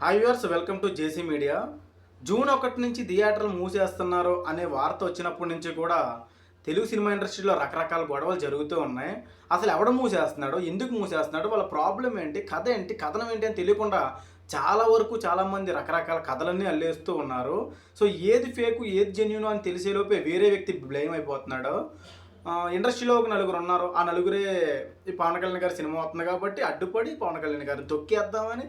Hi viewers welcome to JC media June ఒకటి నుంచి థియేటర్లు మూసేస్తున్నారు అనే వార్త వచ్చినప్పటి నుంచి కూడా తెలుగు సినిమా ఇండస్ట్రీలో రకరకాల గొడవలు జరుగుతూ ఉన్నాయి. అసలు ఎవడ మూసేస్తున్నాడు? ఎందుకు మూసేస్తున్నాడు? వాళ్ళ ప్రాబ్లం ఏంటి? కథ ఏంటి? కథనం ఏంటి అని తెలియకుండా చాలా వరకు చాలామంది రకరకాల కథలన్నీ అల్లేస్తూ ఉన్నారు. సో ఏది ఫేకు ఏది జెన్యున్ అని తెలిసేలోపే వేరే వ్యక్తి బ్లేమ్ అయిపోతున్నాడు. ఇండస్ట్రీలో ఒక నలుగురు ఉన్నారు. ఆ నలుగురే ఈ పవన్ కళ్యాణ్ గారి సినిమా వస్తుంది కాబట్టి అడ్డుపడి పవన్ కళ్యాణ్ గారిని తొక్కేద్దామని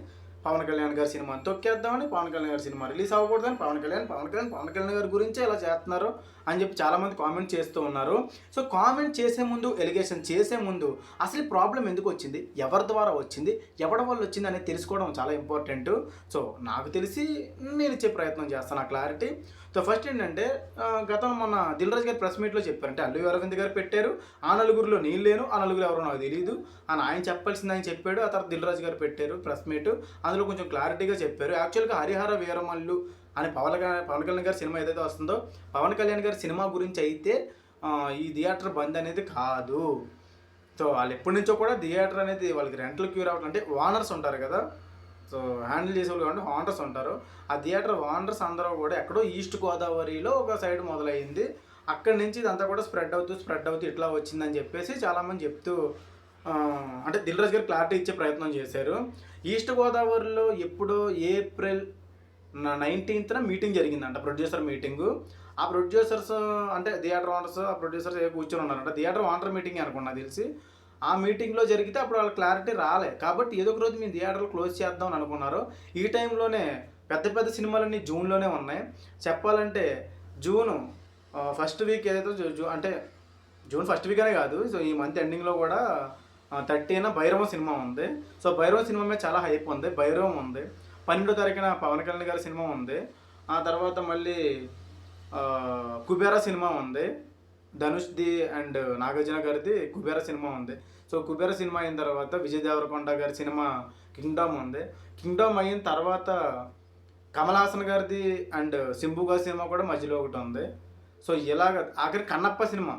పవన్ కళ్యాణ్ గారి సినిమా తొక్కేద్దామని పవన్ కళ్యాణ్ గారి సినిమా రిలీజ్ అవ్వకూడదని పవన్ కళ్యాణ్ పవన్ కళ్యాణ్ పవన్ కళ్యాణ్ గారి గురించే ఇలా చేస్తున్నారు అని చెప్పి చాలామంది కామెంట్ చేస్తూ ఉన్నారు. సో కామెంట్ చేసే ముందు ఎలిగేషన్ చేసే ముందు అసలు ప్రాబ్లం ఎందుకు వచ్చింది? ఎవరి ద్వారా వచ్చింది? ఎవరి వల్ల వచ్చింది అనేది తెలుసుకోవడం చాలా ఇంపార్టెంట్. సో నాకు తెలిసి నేను ఇచ్చే ప్రయత్నం చేస్తాను ఆ క్లారిటీ. సో ఫస్ట్ ఏంటంటే గతంలో మొన్న దిల్ రాజు గారి ప్రెస్ మీట్లో చెప్పారంటే అల్లు అరవింద్ గారు పెట్టారు. ఆ నలుగురిలో నేను లేను ఆ నలుగురు ఎవరో నాకు తెలియదు అని ఆయన చెప్పాల్సింది ఆయన చెప్పాడు. ఆ తర్వాత దిల్ రాజు గారు పెట్టారు ప్రెస్ మీట్. అందులో కొంచెం క్లారిటీగా చెప్పారు. యాక్చువల్గా హరిహర వీరమల్లు అని పవన్ పవన్ కళ్యాణ్ గారి సినిమా ఏదైతే వస్తుందో పవన్ కళ్యాణ్ గారి సినిమా గురించి అయితే ఈ థియేటర్ బంద్ అనేది కాదు. సో వాళ్ళు ఎప్పటి నుంచో కూడా థియేటర్ అనేది వాళ్ళకి రెంట్లు క్యూర్ అవ్వడం అంటే ఓనర్స్ ఉంటారు కదా సో హ్యాండిల్ చేసే వాళ్ళు కాబట్టి ఓనర్స్ ఉంటారు. ఆ థియేటర్ ఓనర్స్ అందరూ కూడా ఎక్కడో ఈస్ట్ గోదావరిలో ఒక సైడ్ మొదలైంది. అక్కడి నుంచి ఇదంతా కూడా స్ప్రెడ్ అవుతూ స్ప్రెడ్ అవుతూ ఇట్లా వచ్చిందని చెప్పేసి చాలామంది చెప్తూ అంటే దిల్ రాజు గారు క్లారిటీ ఇచ్చే ప్రయత్నం చేశారు. ఈస్ట్ గోదావరిలో ఎప్పుడో ఏప్రిల్ నైన్టీన్త్న మీటింగ్ జరిగిందంట ప్రొడ్యూసర్ మీటింగు. ఆ ప్రొడ్యూసర్స్ అంటే థియేటర్ ఓనర్స్ ఆ ప్రొడ్యూసర్స్ ఏ కూర్చొని ఉన్నారంట. థియేటర్ ఓనర్ మీటింగ్ అనుకున్నా తెలిసి. ఆ మీటింగ్లో జరిగితే అప్పుడు వాళ్ళ క్లారిటీ రాలే. కాబట్టి ఏదో ఒక రోజు మేము థియేటర్లు క్లోజ్ చేద్దాం అని అనుకున్నారు. ఈ టైంలోనే పెద్ద పెద్ద సినిమాలన్నీ జూన్లోనే ఉన్నాయి. చెప్పాలంటే జూను ఫస్ట్ వీక్ ఏదైతే జూ అంటే జూన్ ఫస్ట్ వీక్ అనే కాదు. సో ఈ మంత్ ఎండింగ్లో కూడా థర్టీన భైరవ సినిమా ఉంది. సో భైరవ సినిమా మీద చాలా హైప్ ఉంది. భైరవం ఉంది. పన్నెండో తారీఖున పవన్ కళ్యాణ్ గారి సినిమా ఉంది. ఆ తర్వాత మళ్ళీ కుబేరా సినిమా ఉంది. ధనుష్ది అండ్ నాగార్జున గారిది కుబేర సినిమా ఉంది. సో కుబేర సినిమా అయిన తర్వాత విజయ్ దేవరకొండ గారి సినిమా కింగ్డమ్ ఉంది. కింగ్డమ్ అయిన తర్వాత కమల్ హాసన్ గారిది అండ్ సింబు గారి సినిమా కూడా మధ్యలో ఒకటి ఉంది. సో ఇలాగ ఆఖరి కన్నప్ప సినిమా.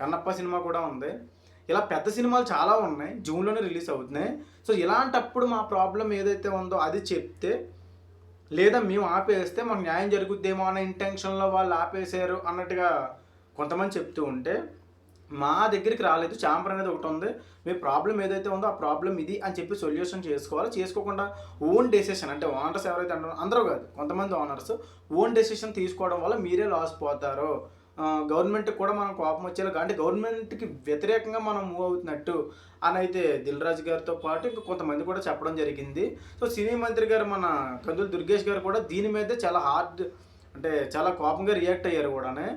కన్నప్ప సినిమా కూడా ఉంది. ఇలా పెద్ద సినిమాలు చాలా ఉన్నాయి. జూన్లోనే రిలీజ్ అవుతున్నాయి. సో ఇలాంటప్పుడు మా ప్రాబ్లం ఏదైతే ఉందో అది చెప్తే లేదా మేము ఆపేస్తే మాకు న్యాయం జరుగుద్దేమో అనే ఇంటెన్షన్లో వాళ్ళు ఆపేశారు అన్నట్టుగా కొంతమంది చెప్తూ ఉంటే మా దగ్గరికి రాలేదు. చాంపర్ అనేది ఒకటి ఉంది. మీ ప్రాబ్లం ఏదైతే ఉందో ఆ ప్రాబ్లం ఇది అని చెప్పి సొల్యూషన్ చేసుకోవాలి. చేసుకోకుండా ఓన్ డెసిషన్ అంటే ఓనర్స్ ఎవరైతే అంటారో అందరూ కాదు కొంతమంది ఓనర్స్ ఓన్ డెసిషన్ తీసుకోవడం వల్ల మీరే లాస్ పోతారు. గవర్నమెంట్కి కూడా మనం కోపం వచ్చేలా అంటే గవర్నమెంట్కి వ్యతిరేకంగా మనం మూవ్ అవుతున్నట్టు అని అయితే దిల్ రాజు గారితో పాటు ఇంకా కొంతమంది కూడా చెప్పడం జరిగింది. సో సినీ మంత్రి గారు మన కందులు దుర్గేష్ గారు కూడా దీని మీద చాలా హార్డ్ అంటే చాలా కోపంగా రియాక్ట్ అయ్యారు కూడానే.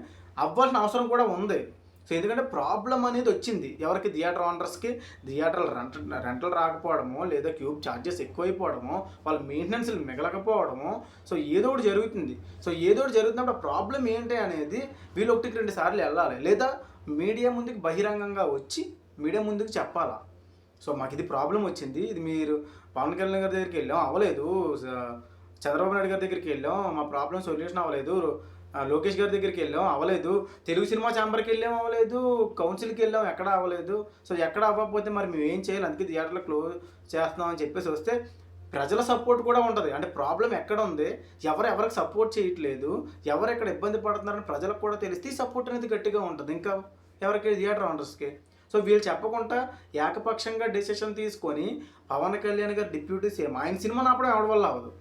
అవ్వాల్సిన అవసరం కూడా ఉంది. సో ఎందుకంటే ప్రాబ్లం అనేది వచ్చింది. ఎవరికి థియేటర్ ఓనర్స్కి థియేటర్ రెంట్ రెంటలు రాకపోవడము లేదా క్యూబ్ ఛార్జెస్ ఎక్కువైపోవడము వాళ్ళ మెయింటెనెన్స్లు మిగలకపోవడము సో ఏదో ఒకటి జరుగుతుంది. సో ఏదో ఒకటి జరుగుతున్నప్పుడు ప్రాబ్లం ఏంటి అనేది వీళ్ళు ఒకటికి రెండు సార్లు వెళ్ళాలి. లేదా మీడియా ముందుకు బహిరంగంగా వచ్చి మీడియా ముందుకు చెప్పాలా? సో మాకు ఇది ప్రాబ్లం వచ్చింది. ఇది మీరు పవన్ కళ్యాణ్ గారి దగ్గరికి వెళ్ళాం. అవ్వలేదు. చంద్రబాబు నాయుడు గారి దగ్గరికి వెళ్ళాం. మా ప్రాబ్లం సొల్యూషన్ అవ్వలేదు. లోకేష్ గారి దగ్గరికి వెళ్ళాం అవ్వలేదు తెలుగు సినిమా ఛాంబర్కి వెళ్ళాం అవ్వలేదు కౌన్సిల్కి వెళ్ళాం ఎక్కడ అవ్వలేదు సో ఎక్కడ అవ్వకపోతే మరి మేము ఏం చేయాలి? అందుకే థియేటర్లో క్లోజ్ చేస్తున్నాం అని చెప్పేసి వస్తే ప్రజల సపోర్ట్ కూడా ఉంటుంది. అంటే ప్రాబ్లం ఎక్కడ ఉంది? ఎవరు ఎవరికి సపోర్ట్ చేయట్లేదు. ఎవరు ఎక్కడ ఇబ్బంది పడుతున్నారని ప్రజలకు కూడా తెలిస్తే సపోర్ట్ అనేది గట్టిగా ఉంటుంది. ఇంకా ఎవరికి? థియేటర్ ఓనర్స్కి. సో వీళ్ళు చెప్పకుండా ఏకపక్షంగా డెసిషన్ తీసుకొని పవన్ కళ్యాణ్ గారు డిప్యూటీ సీఎం. ఆయన సినిమా నాపడం ఎవరి వల్ల అవ్వదు.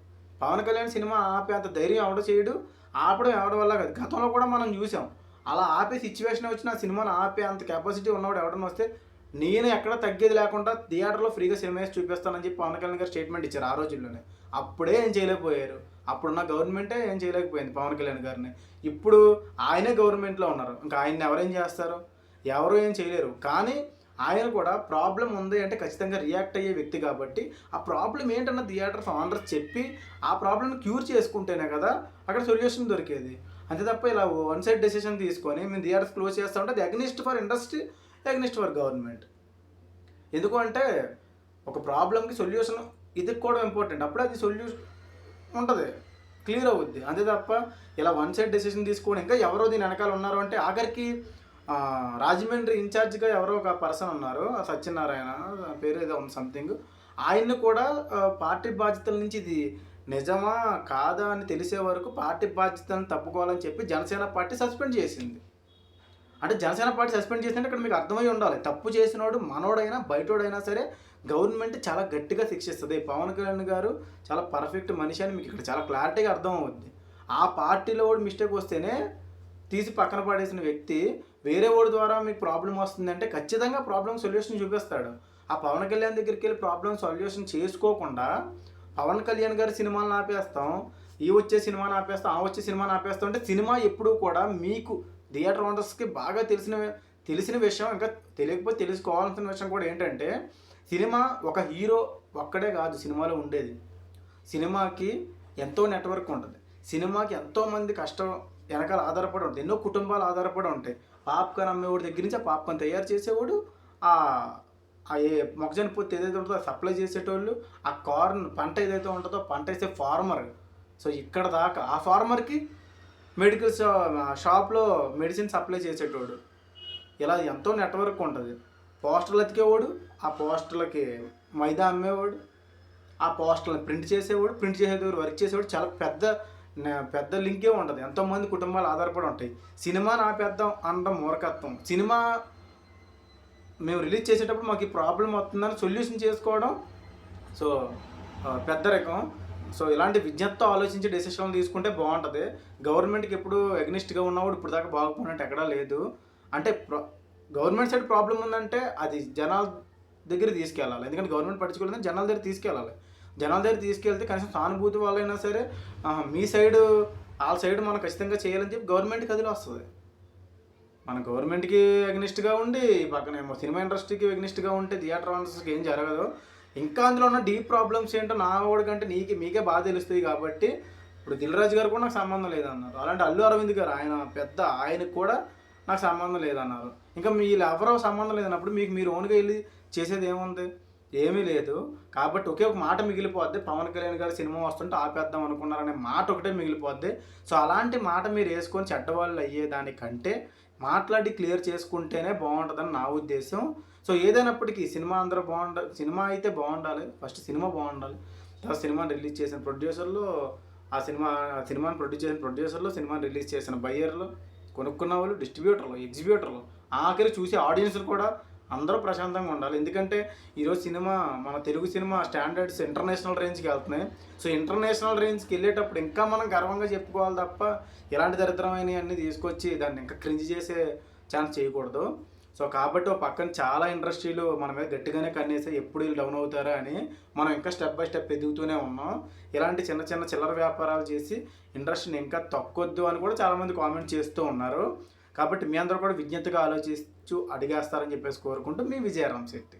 పవన్ కళ్యాణ్ సినిమా ఆపే అంత ధైర్యం ఎవడ చేయడు. ఆపడం ఎవరి వల్ల కాదు. గతంలో కూడా మనం చూసాం. అలా ఆపే సిచ్యువేషన్ వచ్చిన సినిమాను ఆపే అంత కెపాసిటీ ఉన్నవాడు ఎవడన్నా వస్తే నేను ఎక్కడ తగ్గేది లేకుండా థియేటర్లో ఫ్రీగా సినిమా వేసి చూపిస్తానని చెప్పి పవన్ కళ్యాణ్ గారు స్టేట్మెంట్ ఇచ్చారు ఆ రోజుల్లోనే. అప్పుడే ఏం చేయలేకపోయారు. అప్పుడున్న గవర్నమెంటే ఏం చేయలేకపోయింది పవన్ కళ్యాణ్ గారిని. ఇప్పుడు ఆయనే గవర్నమెంట్లో ఉన్నారు. ఇంకా ఆయన్ని ఎవరేం చేస్తారు? ఎవరు ఏం చేయలేరు. కానీ ఆయన కూడా ప్రాబ్లం ఉంది అంటే ఖచ్చితంగా రియాక్ట్ అయ్యే వ్యక్తి కాబట్టి ఆ ప్రాబ్లం ఏంటన్న థియేటర్ ఓనర్స్ చెప్పి ఆ ప్రాబ్లమ్ని క్యూర్ చేసుకుంటేనే కదా అక్కడ సొల్యూషన్ దొరికేది. అంతే తప్ప ఇలా వన్ సైడ్ డెసిషన్ తీసుకొని మేము థియేటర్స్ క్లోజ్ చేస్తా ఉంటే అది against for industry against for government ఎందుకు అంటే ఒక ప్రాబ్లంకి సొల్యూషన్ ఇది కూడా ఇంపార్టెంట్ అప్పుడే అది సొల్యూషన్ ఉంటుంది. క్లియర్ అవుద్ది. అంతే తప్ప ఇలా వన్ సైడ్ డెసిషన్ తీసుకోవడం ఇంకా ఎవరో దీని వెనకాల ఉన్నారు అంటే ఆఖరికి రాజమండ్రి ఇన్ఛార్జ్గా ఎవరో ఒక పర్సన్ ఉన్నారు. ఆ సత్యనారాయణ పేరు ఏదో ఉంది సంథింగ్ ఆయన్ని కూడా పార్టీ బాధ్యతల నుంచి ఇది నిజమా కాదా అని తెలిసే వరకు పార్టీ బాధ్యతను తప్పుకోవాలని చెప్పి జనసేన పార్టీ సస్పెండ్ చేసింది. అంటే జనసేన పార్టీ సస్పెండ్ చేసినట్టు ఇక్కడ మీకు అర్థమై ఉండాలి. తప్పు చేసినోడు మనోడైనా బయటోడైనా సరే గవర్నమెంట్ చాలా గట్టిగా శిక్షిస్తుంది. పవన్ కళ్యాణ్ గారు చాలా పర్ఫెక్ట్ మనిషి అని మీకు ఇక్కడ చాలా క్లారిటీగా అర్థం అవుద్ది ఆ పార్టీలో కూడా మిస్టేక్ వస్తేనే తీసి పక్కన పడేసిన వ్యక్తి వేరే వాడి ద్వారా మీకు ప్రాబ్లం వస్తుందంటే ఖచ్చితంగా ప్రాబ్లం సొల్యూషన్ చూపిస్తాడు. ఆ పవన్ కళ్యాణ్ దగ్గరికి వెళ్ళి ప్రాబ్లం సొల్యూషన్ చేసుకోకుండా పవన్ కళ్యాణ్ గారి సినిమాలను ఆపేస్తాం ఈ వచ్చే సినిమాని ఆపేస్తాం ఆ వచ్చే సినిమాని ఆపేస్తాం అంటే సినిమా ఎప్పుడూ కూడా మీకు థియేటర్ ఓనర్స్కి బాగా తెలిసిన తెలిసిన విషయం ఇంకా తెలియకపోతే తెలుసుకోవాల్సిన విషయం కూడా ఏంటంటే సినిమా ఒక హీరో ఒక్కడే కాదు సినిమాలో ఉండేది. సినిమాకి ఎంతో నెట్వర్క్ ఉంటుంది. సినిమాకి ఎంతోమంది కష్టం వెనకాల ఆధారపడి ఉంటుంది. ఎన్నో కుటుంబాలు ఆధారపడి ఉంటాయి. పాప్కార్న్ అమ్మేవాడి దగ్గర నుంచి ఆ పాప్కార్న్ తయారు చేసేవాడు ఆ ఆ ఏ మొక్కజొన్న పొత్తు ఏదైతే ఉంటుందో సప్లై చేసేటోళ్ళు ఆ కార్న్ పంట ఏదైతే ఉంటుందో పంట వేసే ఫార్మర్. సో ఇక్కడ దాకా ఆ ఫార్మర్కి మెడికల్ షా షాప్లో మెడిసిన్ సప్లై చేసేటోడు. ఇలా ఎంతో నెట్వర్క్ ఉంటుంది. పోస్టర్లు ఎతికేవాడు ఆ పోస్టర్లకి మైదా అమ్మేవాడు ఆ పోస్టర్లను ప్రింట్ చేసేవాడు ప్రింట్ చేసేవాడు వర్క్ చేసేవాడు. చాలా పెద్ద పెద్ద లింకే ఉంటుంది. ఎంతోమంది కుటుంబాలు ఆధారపడి ఉంటాయి. సినిమాని ఆపేద్దాం అనడం మూర్ఖత్వం. సినిమా మేము రిలీజ్ చేసేటప్పుడు మాకు ఈ ప్రాబ్లం వస్తుందని సొల్యూషన్ చేసుకోవడం సో పెద్ద రకం. సో ఇలాంటి విజ్ఞతతో ఆలోచించి డెసిషన్లు తీసుకుంటే బాగుంటుంది. గవర్నమెంట్కి ఎప్పుడు ఎగ్నిస్ట్గా ఉన్నప్పుడు ఇప్పుడు దాకా బాగుపడినట్టు ఎక్కడా లేదు. అంటే గవర్నమెంట్ సైడ్ ప్రాబ్లం ఉందంటే అది జనాల దగ్గర తీసుకెళ్ళాలి. ఎందుకంటే గవర్నమెంట్ పట్టించుకోలేదు జనాల దగ్గర తీసుకెళ్ళాలి. జనాల దగ్గర తీసుకెళ్తే కనీసం సానుభూతి వాళ్ళైనా సరే మీ సైడ్ వాళ్ళ సైడ్ మనం ఖచ్చితంగా చేయాలని చెప్పి గవర్నమెంట్కి అదిలో వస్తుంది. మన గవర్నమెంట్కి అగ్నిస్ట్గా ఉండి పక్కనేమో సినిమా ఇండస్ట్రీకి అగ్నిస్ట్గా ఉంటే థియేటర్ ఆనర్స్కి ఏం జరగదు. ఇంకా అందులో ఉన్న డీప్ ప్రాబ్లమ్స్ ఏంటో నా వాడి కంటే నీకు మీకే బాగా తెలుస్తుంది కాబట్టి ఇప్పుడు దిల్రాజు గారు కూడా నాకు సంబంధం లేదన్నారు. అలాంటి అల్లు అరవింద్ గారు ఆయన పెద్ద ఆయనకు కూడా నాకు సంబంధం లేదన్నారు. ఇంకా మీరు ఎవరో సంబంధం లేదన్నప్పుడు మీకు మీరు ఓన్గా వెళ్ళి చేసేది ఏముంది? ఏమీ లేదు. కాబట్టి ఒకే ఒక మాట మిగిలిపోద్ది. పవన్ కళ్యాణ్ గారి సినిమా వస్తుంటే ఆపేద్దాం అనుకున్నారనే మాట ఒకటే మిగిలిపోద్ది. సో అలాంటి మాట మీరు వేసుకొని చెడ్డవాళ్ళు అయ్యేదానికంటే మాట్లాడి క్లియర్ చేసుకుంటేనే బాగుంటుందని నా ఉద్దేశం. సో ఏదైనప్పటికీ సినిమా అందరూ బాగుండాలి సినిమా అయితే బాగుండాలి. ఫస్ట్ సినిమా బాగుండాలి. తర్వాత సినిమాని రిలీజ్ చేసిన ప్రొడ్యూసర్లు ఆ సినిమా ఆ సినిమాని ప్రొడ్యూస్ చేసిన ప్రొడ్యూసర్లు సినిమాని రిలీజ్ చేసిన బయ్యర్లు కొనుక్కున్న వాళ్ళు డిస్ట్రిబ్యూటర్లు ఎగ్జిబ్యూటర్లు ఆఖరి చూసే ఆడియన్స్లు కూడా అందరూ ప్రశాంతంగా ఉండాలి. ఎందుకంటే ఈరోజు సినిమా మన తెలుగు సినిమా స్టాండర్డ్స్ ఇంటర్నేషనల్ రేంజ్కి వెళ్తున్నాయి. సో ఇంటర్నేషనల్ రేంజ్కి వెళ్ళేటప్పుడు ఇంకా మనం గర్వంగా చెప్పుకోవాలి తప్ప ఇలాంటి దరిద్రమైనవి అన్నీ తీసుకొచ్చి దాన్ని ఇంకా క్రింజ్ చేసే ఛాన్స్ చేయకూడదు. సో కాబట్టి ఒక పక్కన చాలా ఇండస్ట్రీలు మన మీద గట్టిగానే కన్నేసే ఎప్పుడు వీళ్ళు డౌన్ అవుతారా అని మనం ఇంకా స్టెప్ బై స్టెప్ ఎదుగుతూనే ఉన్నాం. ఇలాంటి చిన్న చిన్న చిల్లర వ్యాపారాలు చేసి ఇండస్ట్రీని ఇంకా తక్కువద్దు అని కూడా చాలామంది కామెంట్ చేస్తూ ఉన్నారు. కాబట్టి మీ అందరూ కూడా విజ్ఞతగా ఆలోచిస్తూ అడిగేస్తారని చెప్పేసి కోరుకుంటూ మీ విజయరామ్ శెట్టి.